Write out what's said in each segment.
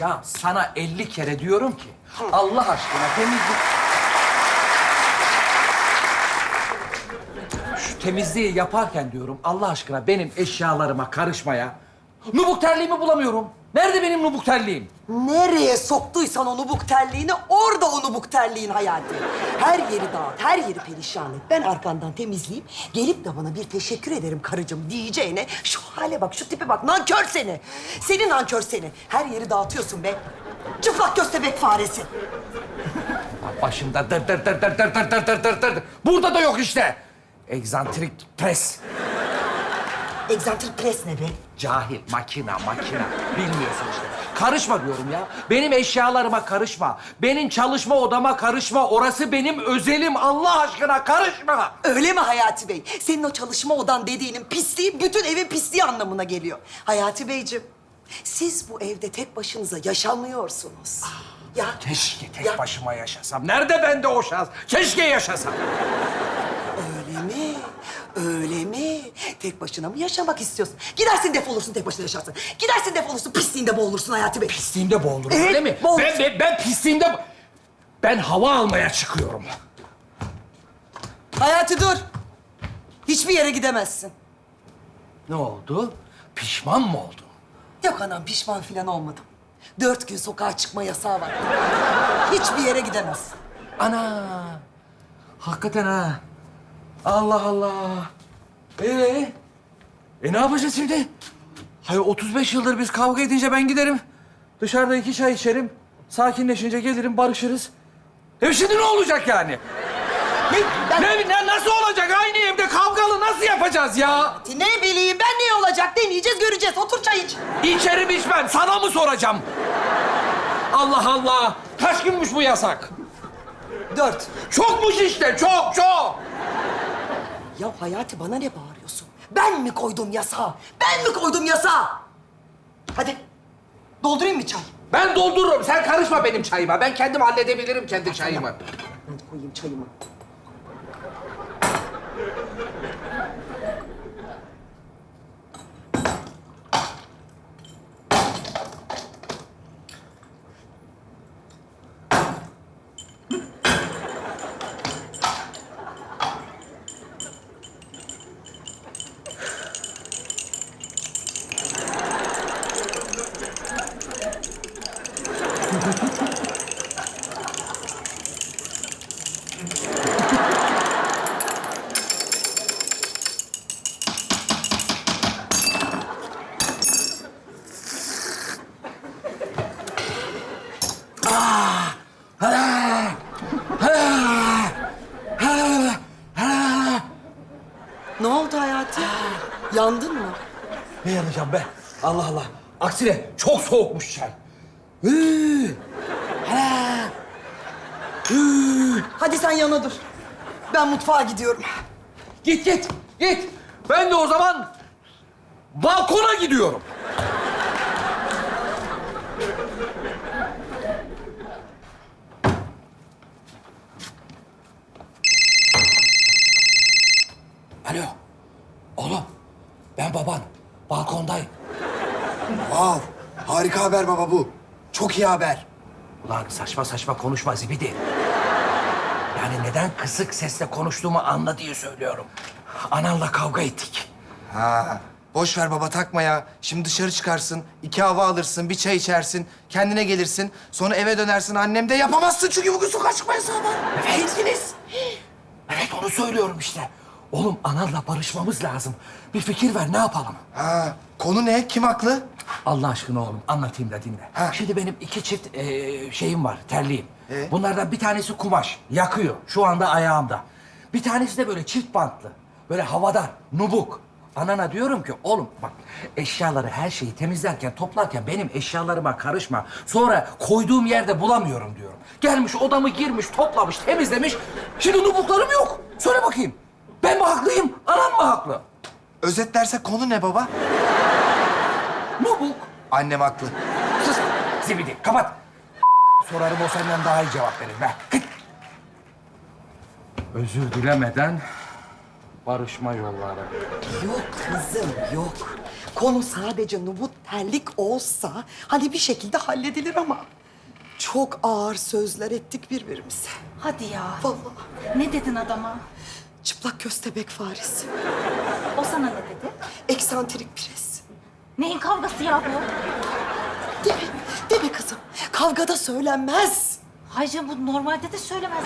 Ya sana 50 kere diyorum ki Allah aşkına temizlik... Şu temizliği yaparken diyorum Allah aşkına benim eşyalarıma karışmaya. Nubuk terliğimi bulamıyorum. Nerede benim nubuk terliğim? Nereye soktuysan o nubuk terliğini, orada o nubuk terliğin hayatı. Her yeri dağıt, her yeri perişan et. Ben arkandan temizleyeyim, gelip de bana bir teşekkür ederim karıcığım diyeceğine... ...şu hale bak, şu tipe bak, nankör seni. Seni nankör seni. Her yeri dağıtıyorsun be. Çıplak köstebek faresi. Başımda dır dır dır dır dır dır dır dır dır dır. Burada da yok işte. Egzantrik pres. Egzantrik pres ne be? Cahil, makina, makina. Bilmiyorsun işte. Karışma diyorum ya. Benim eşyalarıma karışma. Benim çalışma odama karışma. Orası benim özelim. Allah aşkına karışma. Öyle mi Hayati Bey? Senin o çalışma odan dediğinin pisliği bütün evin pisliği anlamına geliyor. Hayati Beyciğim, siz bu evde tek başınıza yaşamıyorsunuz. Ya Keşke tek ya, başıma yaşasam. Nerede bende o şans? Keşke yaşasam. Öyle mi? Tek başına mı yaşamak istiyorsun? Gidersin defolursun tek başına yaşarsın. Gidersin defolursun pisliğinde boğulursun Hayati Bey. Pisliğimde boğulurum Evet, öyle mi? boğulursun. Ben, ben, ben pisliğimde... Ben hava almaya çıkıyorum. Hayati dur. Hiçbir yere gidemezsin. Ne oldu? Pişman mı oldun? Yok anam pişman filan olmadım. Dört gün sokağa çıkma yasağı var. Hiçbir yere gidemezsin. Ana! Hakikaten ha. Allah Allah. Ee? E ne yapacağız şimdi? Hayır 35 yıldır biz kavga edince ben giderim. Dışarıda iki çay içerim. Sakinleşince gelirim barışırız. E şimdi ne olacak yani? Ne, ne, ne- nasıl olacak? Aynı evde kavgalı nasıl yapacağız ya? Ne bileyim ben ne olacak deneyeceğiz göreceğiz. Otur çay iç. İçerim içmem. Sana mı soracağım? Allah Allah. Kaç günmüş bu yasak? Dört. Çokmuş işte. Çok çok. Ya Hayati bana ne bağırıyorsun? Ben mi koydum yasağı? Ben mi koydum yasağı? Hadi doldurayım mı çay? Ben doldururum. Sen karışma benim çayıma. Ben kendim halledebilirim kendi çayımı. Ben koyayım çayımı. Ne oldu Hayati? Yandın mı? Ne yanacağım be? Allah Allah. Aksine çok soğukmuş çay. Hıı. Ha. Hıı. Hadi sen yana dur. Ben mutfağa gidiyorum. Git git git. Ben de o zaman balkona gidiyorum. Alo. Oğlum. Ben baban. Balkondayım. Wow, harika haber baba bu. Çok iyi haber. Ulan saçma saçma konuşma zibidi. Yani neden kısık sesle konuştuğumu anla diye söylüyorum. Ananla kavga ettik. Ha, boş ver baba takma ya. Şimdi dışarı çıkarsın, iki hava alırsın, bir çay içersin, kendine gelirsin. Sonra eve dönersin. Annem de yapamazsın çünkü bugün sokağa çıkma yasağı var. Evet. Evet onu söylüyorum işte. Oğlum ananla barışmamız lazım. Bir fikir ver ne yapalım? Ha, konu ne? Kim haklı? Allah aşkına oğlum anlatayım da dinle. Ha. Şimdi benim iki çift eee, şeyim var, terliğim. E? Bunlardan bir tanesi kumaş, yakıyor. Şu anda ayağımda. Bir tanesi de böyle çift bantlı. Böyle havadar, nubuk. Anana diyorum ki oğlum bak eşyaları her şeyi temizlerken toplarken benim eşyalarıma karışma. Sonra koyduğum yerde bulamıyorum diyorum. Gelmiş odamı girmiş toplamış temizlemiş. Şimdi nubuklarım yok. Söyle bakayım. Ben mi haklıyım anam mı haklı? Özetlersek konu ne baba? Nubuk. Annem haklı. Sus zibidi kapat. Sorarım o senden daha iyi cevap verir be. Git. Özür dilemeden barışma yolları. Yok kızım yok. Konu sadece nubut terlik olsa hani bir şekilde halledilir ama çok ağır sözler ettik birbirimize. Hadi ya. Vallahi Ne dedin adama? Çıplak köstebek faresi, O sana ne dedi? eksantrik pres. Neyin kavgası ya bu? Deme, deme kızım. Kavgada söylenmez. Hayır bu normalde de söylemez.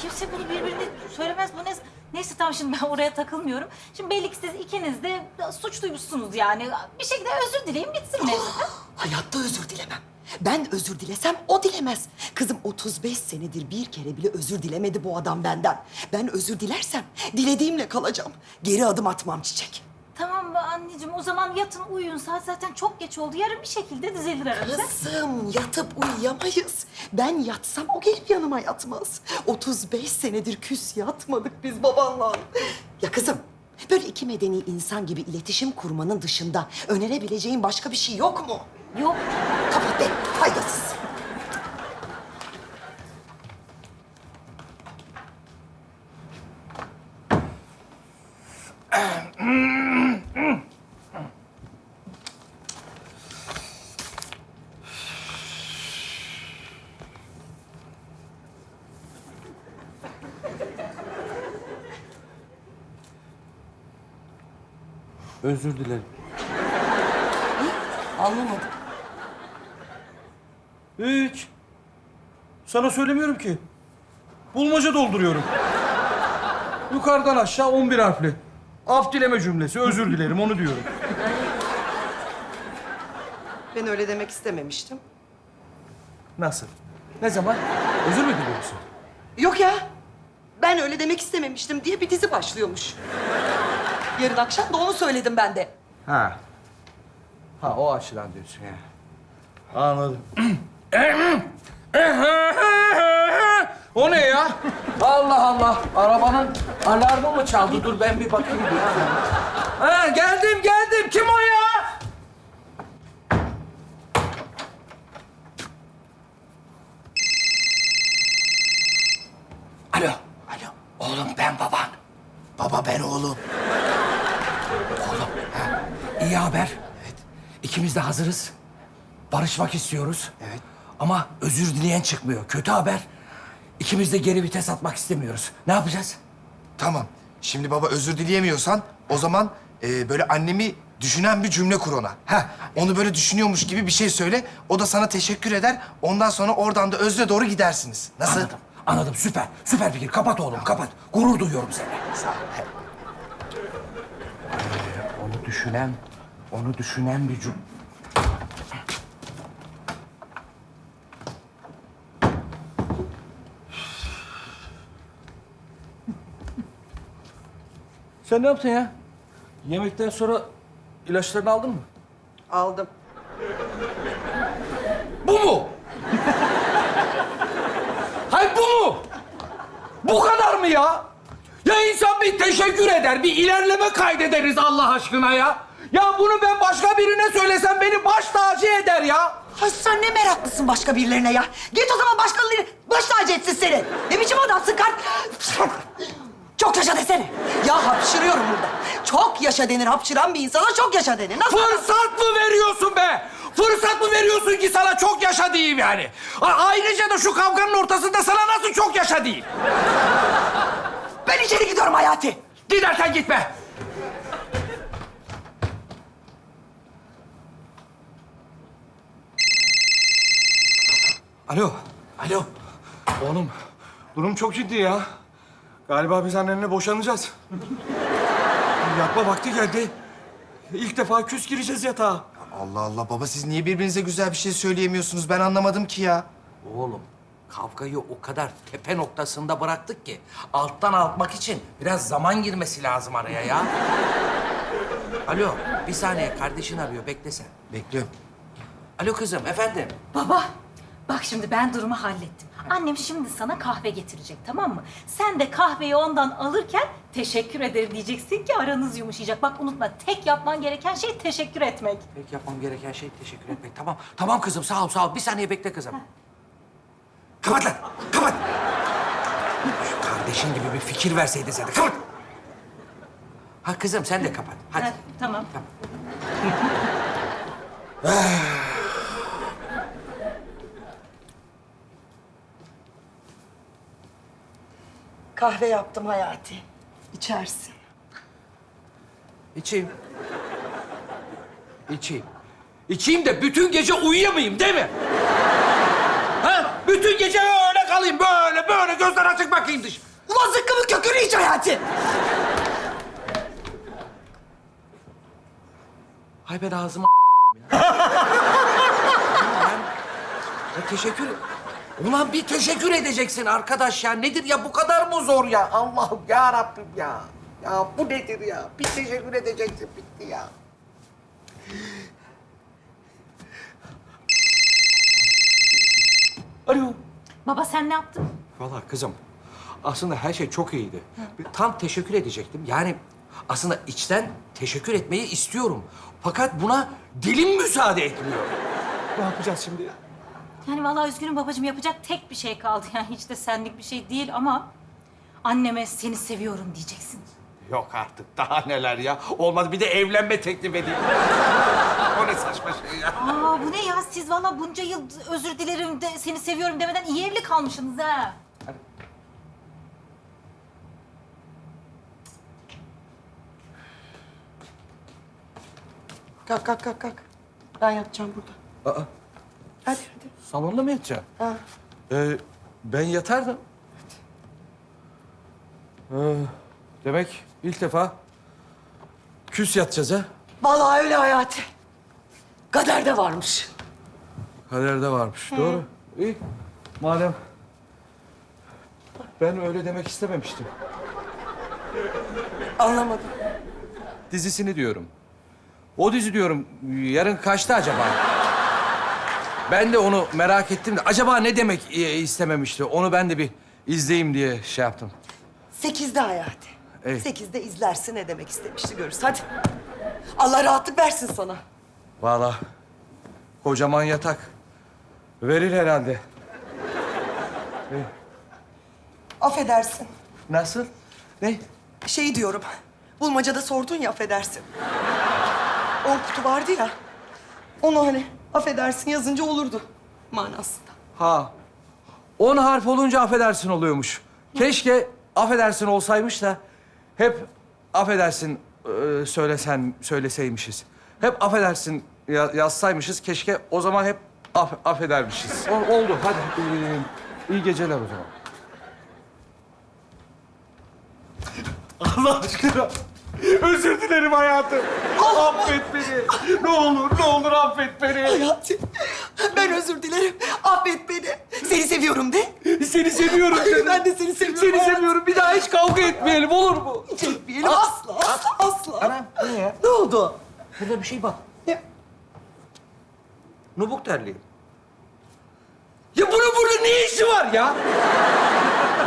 Kimse bunu birbirine söylemez. Bu ne? Neyse tamam şimdi ben oraya takılmıyorum. Şimdi belli ki siz ikiniz de suçluymuşsunuz yani. Bir şekilde özür dileyin bitsin mevzu. ha? Hayatta özür dilemem. Ben özür dilesem o dilemez. Kızım 35 senedir bir kere bile özür dilemedi bu adam benden. Ben özür dilersem dilediğimle kalacağım. Geri adım atmam çiçek. Tamam anneciğim o zaman yatın uyuyun. Saat zaten çok geç oldu. Yarın bir şekilde düzelir aranızda. Kızım yatıp uyuyamayız. Ben yatsam o gelip yanıma yatmaz. 35 senedir küs yatmadık biz babanla. Ya kızım böyle iki medeni insan gibi iletişim kurmanın dışında önerebileceğin başka bir şey yok mu? Yok. Kapat be faydasız. Özür dilerim. Anlamadım. Hiç. Sana söylemiyorum ki. Bulmaca dolduruyorum. Yukarıdan aşağı 11 harfli. Af dileme cümlesi, özür dilerim onu diyorum. Ben öyle demek istememiştim. Nasıl? Ne zaman? Özür mü diliyorsun? Yok ya. Ben öyle demek istememiştim diye bir dizi başlıyormuş. Yarın akşam da onu söyledim ben de. Ha. Ha o açıdan diyorsun ya. Anladım. o ne ya? Allah Allah. Arabanın alarmı mı çaldı? Dur ben bir bakayım. Ha, geldim geldim. Kim o ya? Alo. Alo. Oğlum ben baban. Baba ben oğlum. Oğlum. Ha. İyi haber. Evet. İkimiz de hazırız. Barışmak istiyoruz. Evet. Ama özür dileyen çıkmıyor. Kötü haber. İkimiz de geri vites atmak istemiyoruz. Ne yapacağız? Tamam. Şimdi baba özür dileyemiyorsan o zaman e, böyle annemi düşünen bir cümle kur ona. Heh, onu böyle düşünüyormuş gibi bir şey söyle. O da sana teşekkür eder. Ondan sonra oradan da özre doğru gidersiniz. Nasıl? Anladım. Anladım. Süper. Süper fikir. Kapat oğlum. Kapat. Gurur duyuyorum seni. Sağ ol. Ee, onu düşünen, onu düşünen bir cüm... Sen ne yaptın ya? Yemekten sonra ilaçlarını aldın mı? Aldım. Bu mu? Hayır bu mu? Bu kadar mı ya? Ya insan bir teşekkür eder, bir ilerleme kaydederiz Allah aşkına ya. Ya bunu ben başka birine söylesem beni baş tacı eder ya. Ay sen ne meraklısın başka birilerine ya. Git o zaman başkaları baş tacı etsin seni. Ne biçim adamsın kar... Çok yaşa desene. Ya hapşırıyorum burada. Çok yaşa denir hapşıran bir insana çok yaşa denir. Nasıl? Fırsat mı veriyorsun be? Fırsat mı veriyorsun ki sana çok yaşa diyeyim yani? A- ayrıca da şu kavganın ortasında sana nasıl çok yaşa diyeyim? Ben içeri gidiyorum Hayati. Gidersen gitme. Alo. Alo. Oğlum, durum çok ciddi ya. Galiba biz annenle boşanacağız. Yatma vakti geldi. İlk defa küs gireceğiz yatağa. Allah Allah baba siz niye birbirinize güzel bir şey söyleyemiyorsunuz? Ben anlamadım ki ya. Oğlum kavgayı o kadar tepe noktasında bıraktık ki alttan altmak için biraz zaman girmesi lazım araya ya. Alo bir saniye kardeşin arıyor beklesen. Bekliyorum. Alo kızım efendim. Baba, bak şimdi ben durumu hallettim. Annem şimdi sana kahve getirecek, tamam mı? Sen de kahveyi ondan alırken teşekkür ederim diyeceksin ki aranız yumuşayacak. Bak unutma, tek yapman gereken şey teşekkür etmek. Peki yapmam gereken şey teşekkür etmek. Tamam tamam kızım sağ ol sağ ol. Bir saniye bekle kızım. Kapat lan kapat. Şu kardeşin gibi bir fikir verseydin sen de kapat. Ha kızım sen de kapat. Hadi. Ha, tamam. Kahve yaptım Hayati. İçersin. İçeyim. İçeyim. İçeyim de bütün gece uyuyamayayım değil mi? Ha? Bütün gece öyle kalayım böyle böyle gözler açık bakayım dış. Ulan zıkkımın kökünü iç Hayati. Hay ben ağzıma ya. ya teşekkür Ulan bir teşekkür edeceksin arkadaş ya. Nedir ya bu kadar mı zor ya? Allah'ım ya Rabbim ya. Ya bu nedir ya? Bir teşekkür edeceksin bitti ya. Alo. Baba sen ne yaptın? Vallahi kızım aslında her şey çok iyiydi. Tam teşekkür edecektim. Yani aslında içten teşekkür etmeyi istiyorum. Fakat buna dilim müsaade etmiyor. Ne yapacağız şimdi? Yani vallahi üzgünüm babacığım yapacak tek bir şey kaldı. Yani hiç de senlik bir şey değil ama anneme seni seviyorum diyeceksin. Yok artık daha neler ya. Olmadı bir de evlenme teklif edeyim. o ne saçma şey ya. Aa bu ne ya siz vallahi bunca yıl özür dilerim de seni seviyorum demeden iyi evli kalmışsınız ha. Kalk kalk kalk kalk. Ben yatacağım burada. Aa, Hadi hadi. salonda mı yatacaksın? Ha. Ee, ben yatardım. Ee, demek ilk defa küs yatacağız ha. Vallahi öyle Hayati. Kaderde varmış. Kaderde varmış. Doğru. İyi. Madem ben öyle demek istememiştim. Anlamadım. Dizisini diyorum. O dizi diyorum yarın kaçta acaba? Ben de onu merak ettim de acaba ne demek e, istememişti? Onu ben de bir izleyeyim diye şey yaptım. Sekizde Hayati. İyi. Sekizde izlersin ne demek istemişti görürüz. Hadi. Allah rahatlık versin sana. Vallahi kocaman yatak. Verir herhalde. Affedersin. Nasıl? Ne? Şey diyorum. Bulmacada sordun ya affedersin. On kutu vardı ya. Onu hani affedersin yazınca olurdu manasında. Ha. On harf olunca affedersin oluyormuş. Keşke affedersin olsaymış da hep affedersin e, söylesen söyleseymişiz. Hep affedersin ya- yazsaymışız. Keşke o zaman hep aff- affedermişiz. O- oldu. Hadi. Ee, iyi geceler o zaman. Allah aşkına. Özür dilerim hayatım. Affet beni. Ne olur, ne olur affet beni. Hayati, ben özür dilerim. Affet beni. Seni seviyorum de. Seni seviyorum canım. Ben de seni seviyorum. Seni hayatım. seviyorum. Bir daha hiç kavga etmeyelim olur mu? Çekmeyelim asla, asla, asla. Anam bu ne ya? Ne oldu? Burada bir şey bak. Ya, Nubuk terliği. Ya bunun burada ne işi var ya?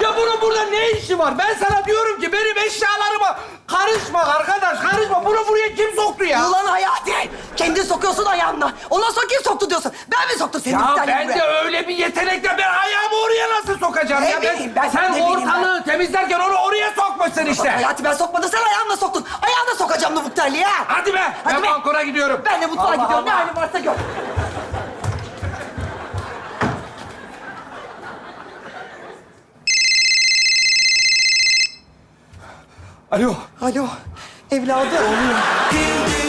ya bunun burada ne işi var? Ben sana diyorum ki benim eşyalarıma karışma arkadaş, karışma. Bunu buraya kim soktu ya? Ulan Hayati! Kendin sokuyorsun ayağınla. Ondan sonra kim soktu diyorsun? Ben mi soktum seni Ya ben de öyle bir yetenekle ben ayağımı oraya nasıl sokacağım Ne ya? Ben- bileyim ben, sen ne ortalığı temizlerken onu oraya sokmuşsun işte. Hayati ben sokmadım, sen ayağınla soktun. Ayağınla sokacağım bu terliği ha! Hadi be, Hadi ben be. balkona gidiyorum. Ben de mutfağa Allah gidiyorum. Ne Allah. halin varsa gör. Alo. Alo, evladım. Dünyayı